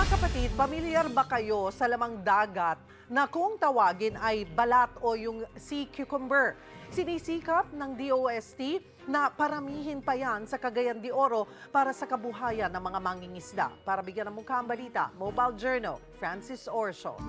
Mga kapatid, pamilyar ba kayo sa lamang dagat na kung tawagin ay balat o yung sea cucumber? Sinisikap ng DOST na paramihin pa yan sa Cagayan de Oro para sa kabuhayan ng mga mangingisda. Para bigyan ng mukha ang balita, Mobile Journal, Francis Orso.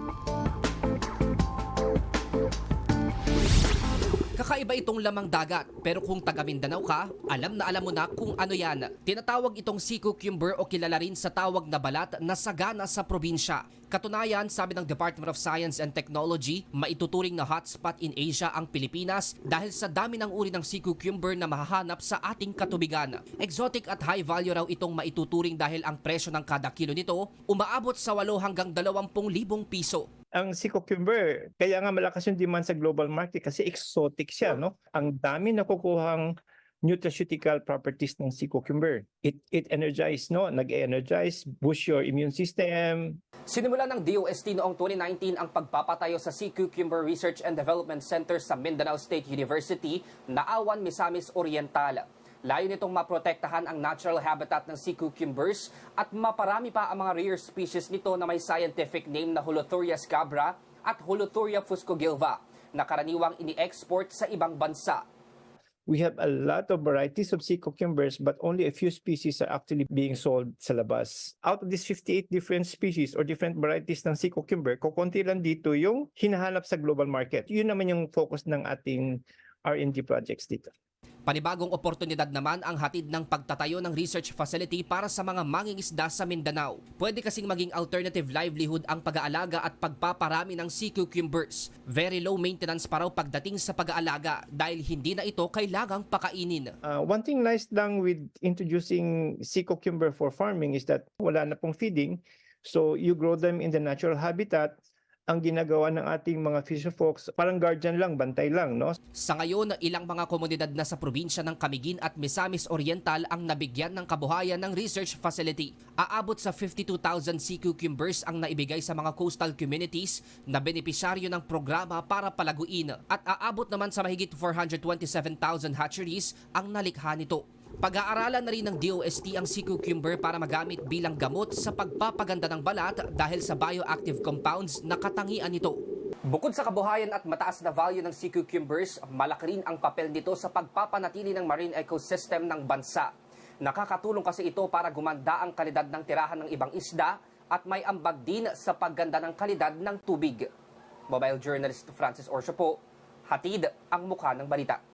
Kakaiba itong lamang dagat, pero kung taga Mindanao ka, alam na alam mo na kung ano yan. Tinatawag itong sea cucumber o kilala rin sa tawag na balat na sagana sa probinsya. Katunayan, sabi ng Department of Science and Technology, maituturing na hotspot in Asia ang Pilipinas dahil sa dami ng uri ng sea cucumber na mahahanap sa ating katubigan. Exotic at high value raw itong maituturing dahil ang presyo ng kada kilo nito umaabot sa 8 hanggang 20,000 piso. Ang sea cucumber, kaya nga malakas yung demand sa global market kasi exotic siya, no? Ang dami nakukuhang nutraceutical properties ng sea cucumber. It it energize, no? Nag-energize, boost your immune system. Sinimula ng DOST noong 2019 ang pagpapatayo sa Sea Cucumber Research and Development Center sa Mindanao State University na Awan Misamis Oriental. Layo nitong maprotektahan ang natural habitat ng sea cucumbers at maparami pa ang mga rare species nito na may scientific name na Holothurias scabra at Holothuria fuscogilva na karaniwang ini-export sa ibang bansa. We have a lot of varieties of sea cucumbers but only a few species are actually being sold sa labas. Out of these 58 different species or different varieties ng sea cucumber, kukunti lang dito yung hinahanap sa global market. Yun naman yung focus ng ating R&D projects dito. Panibagong oportunidad naman ang hatid ng pagtatayo ng research facility para sa mga mangingisda sa Mindanao. Pwede kasing maging alternative livelihood ang pag-aalaga at pagpaparami ng sea cucumbers. Very low maintenance pa raw pagdating sa pag-aalaga dahil hindi na ito kailangang pakainin. Uh, one thing nice lang with introducing sea cucumber for farming is that wala na pong feeding. So you grow them in the natural habitat. Ang ginagawa ng ating mga fisher folks, parang guardian lang, bantay lang, no? Sa ngayon, ilang mga komunidad na sa probinsya ng Camiguin at Misamis Oriental ang nabigyan ng kabuhayan ng research facility. Aabot sa 52,000 sea cucumbers ang naibigay sa mga coastal communities na benepisyaryo ng programa para palaguin at aabot naman sa mahigit 427,000 hatcheries ang nalikha nito. Pag-aaralan na rin ng DOST ang sea cucumber para magamit bilang gamot sa pagpapaganda ng balat dahil sa bioactive compounds na katangian nito. Bukod sa kabuhayan at mataas na value ng sea cucumbers, malaki rin ang papel nito sa pagpapanatili ng marine ecosystem ng bansa. Nakakatulong kasi ito para gumanda ang kalidad ng tirahan ng ibang isda at may ambag din sa pagganda ng kalidad ng tubig. Mobile journalist Francis Orsio po, hatid ang mukha ng balita.